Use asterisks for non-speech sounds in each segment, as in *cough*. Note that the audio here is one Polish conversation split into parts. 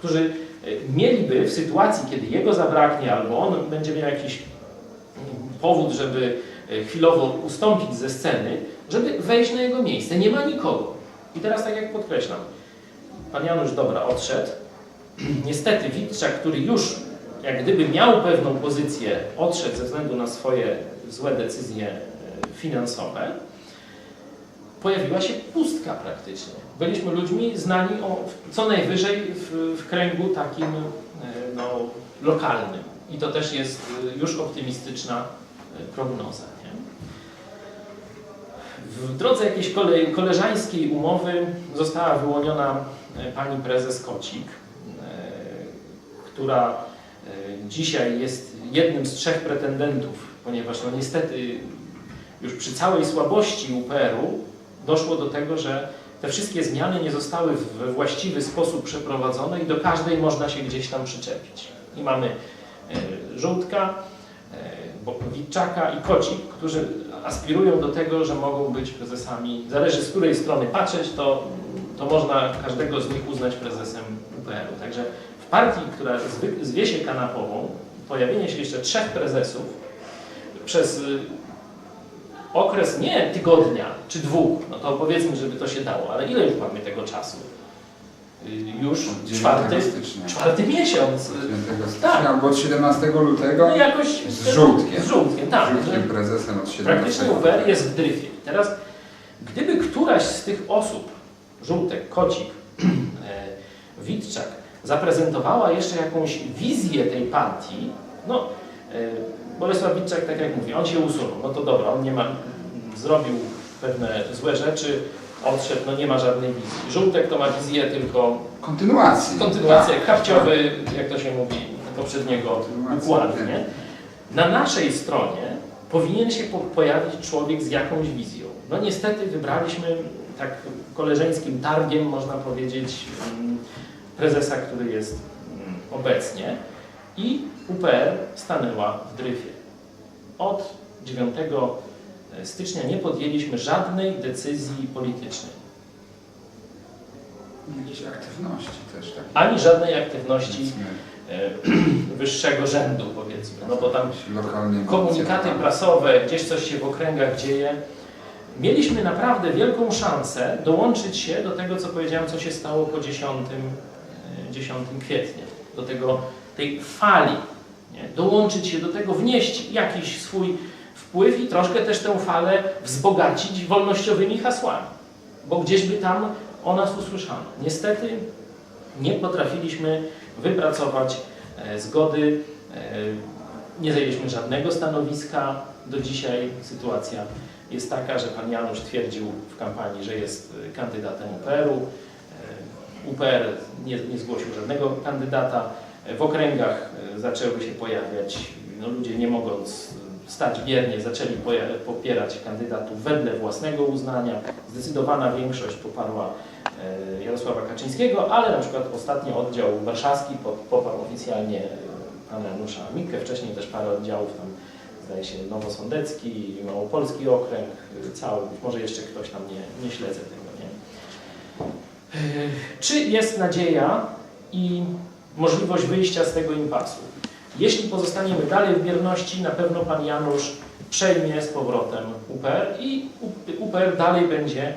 którzy y, mieliby w sytuacji, kiedy jego zabraknie, albo on będzie miał jakiś mm, powód, żeby y, chwilowo ustąpić ze sceny, żeby wejść na jego miejsce. Nie ma nikogo. I teraz tak jak podkreślam, pan Janusz Dobra odszedł. *clears throat* Niestety Witczak, który już jak gdyby miał pewną pozycję, odszedł ze względu na swoje złe decyzje e, finansowe, pojawiła się pustka praktycznie. Byliśmy ludźmi znani o, co najwyżej w, w kręgu takim e, no, lokalnym. I to też jest e, już optymistyczna e, prognoza. Nie? W drodze jakiejś kole, koleżańskiej umowy została wyłoniona pani prezes Kocik, która dzisiaj jest jednym z trzech pretendentów, ponieważ no niestety już przy całej słabości UPR-u doszło do tego, że te wszystkie zmiany nie zostały we właściwy sposób przeprowadzone i do każdej można się gdzieś tam przyczepić. I mamy e, Żółtka, e, Bo- Witczaka i Kocik, którzy aspirują do tego, że mogą być prezesami, zależy z której strony patrzeć, to, to można każdego z nich uznać prezesem UPR-u. Także w partii, która zwie się kanapową, pojawienie się jeszcze trzech prezesów przez okres nie tygodnia czy dwóch, no to powiedzmy, żeby to się dało, ale ile już mamy tego czasu? Y, Już Od 9 czwarty, czwarty miesiąc. Od 9 Tak. albo od 17 lutego No jakoś z żółtkiem. Z żółtkiem, tak. z żółtkiem prezesem od 17 Praktycznie UPR jest w dryfie. Teraz, gdyby któraś z tych osób, Żółtek, Kocik, *clears throat* e, Witczak, zaprezentowała jeszcze jakąś wizję tej partii, no, e, Bolesław Witczak, tak jak mówię, on się usunął, no to dobra, on nie ma, zrobił pewne złe rzeczy, odszedł, no nie ma żadnej wizji. Żółtek to ma wizję tylko Kontynuacji. kontynuację, Tak, kapciowy, jak to się mówi, poprzedniego układu, nie? Na naszej stronie powinien się po pojawić człowiek z jakąś wizją. No niestety wybraliśmy tak koleżeńskim targiem, można powiedzieć, mm, prezesa, który jest mm, obecnie i UPR stanęła w dryfie. Od 9 stycznia nie podjęliśmy żadnej decyzji politycznej, Jakieś aktywności też tak. ani żadnej aktywności e, *clears throat* wyższego rzędu, powiedzmy. No bo tam komunikaty inicjatywy. prasowe, gdzieś coś się w okręgach dzieje. Mieliśmy naprawdę wielką szansę dołączyć się do tego, co powiedziałem, co się stało po 10, e, 10 kwietnia, do tego, tej fali, nie? dołączyć się do tego, wnieść jakiś swój wpływ i troszkę też tę falę wzbogacić wolnościowymi hasłami, bo gdzieś by tam o nas usłyszano. Niestety nie potrafiliśmy wypracować e, zgody, e, nie zajęliśmy żadnego stanowiska. Do dzisiaj sytuacja jest taka, że pan Janusz twierdził w kampanii, że jest e, kandydatem UPR-u. UPR nie, nie zgłosił żadnego kandydata. E, W okręgach e, zaczęły się pojawiać, no ludzie nie mogąc stać biernie, zaczęli popierać kandydatów wedle własnego uznania. Zdecydowana większość poparła e, Jarosława Kaczyńskiego, ale na przykład ostatnio oddział warszawski po- poparł oficjalnie e, pana Janusza Mikke, wcześniej też parę oddziałów tam, zdaje się, Nowosądecki, Małopolski Okręg, cały, może jeszcze ktoś tam nie, nie śledzę tego, nie? Czy jest nadzieja i możliwość wyjścia z tego impasu? Jeśli pozostaniemy dalej w bierności, na pewno pan Janusz przejmie z powrotem UPR i UPR dalej będzie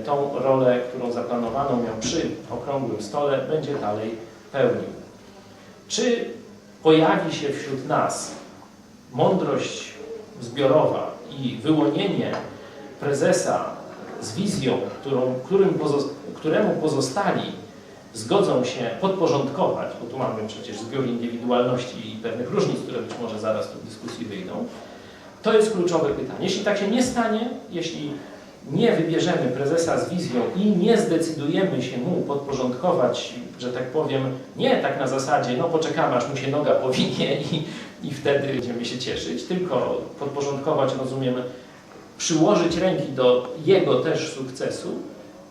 y, tą rolę, którą zaplanowaną miał przy okrągłym stole, będzie dalej pełnił. Czy pojawi się wśród nas mądrość zbiorowa i wyłonienie prezesa z wizją, którą, którym któremu pozostali zgodzą się podporządkować, bo tu mamy przecież zbiór indywidualności i pewnych różnic, które być może zaraz tu w dyskusji wyjdą, to jest kluczowe pytanie. Jeśli tak się nie stanie, jeśli nie wybierzemy prezesa z wizją i nie zdecydujemy się mu podporządkować, że tak powiem, nie tak na zasadzie, no poczekamy aż mu się noga powinie i, i wtedy będziemy się cieszyć, tylko podporządkować, rozumiem, przyłożyć ręki do jego też sukcesu,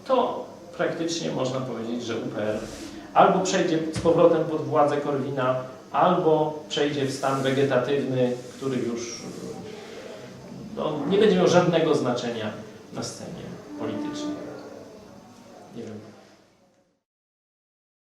to praktycznie można powiedzieć, że UPR albo przejdzie z powrotem pod władzę Korwina, albo przejdzie w stan wegetatywny, który już no, nie będzie miał żadnego znaczenia na scenie politycznej. Nie wiem.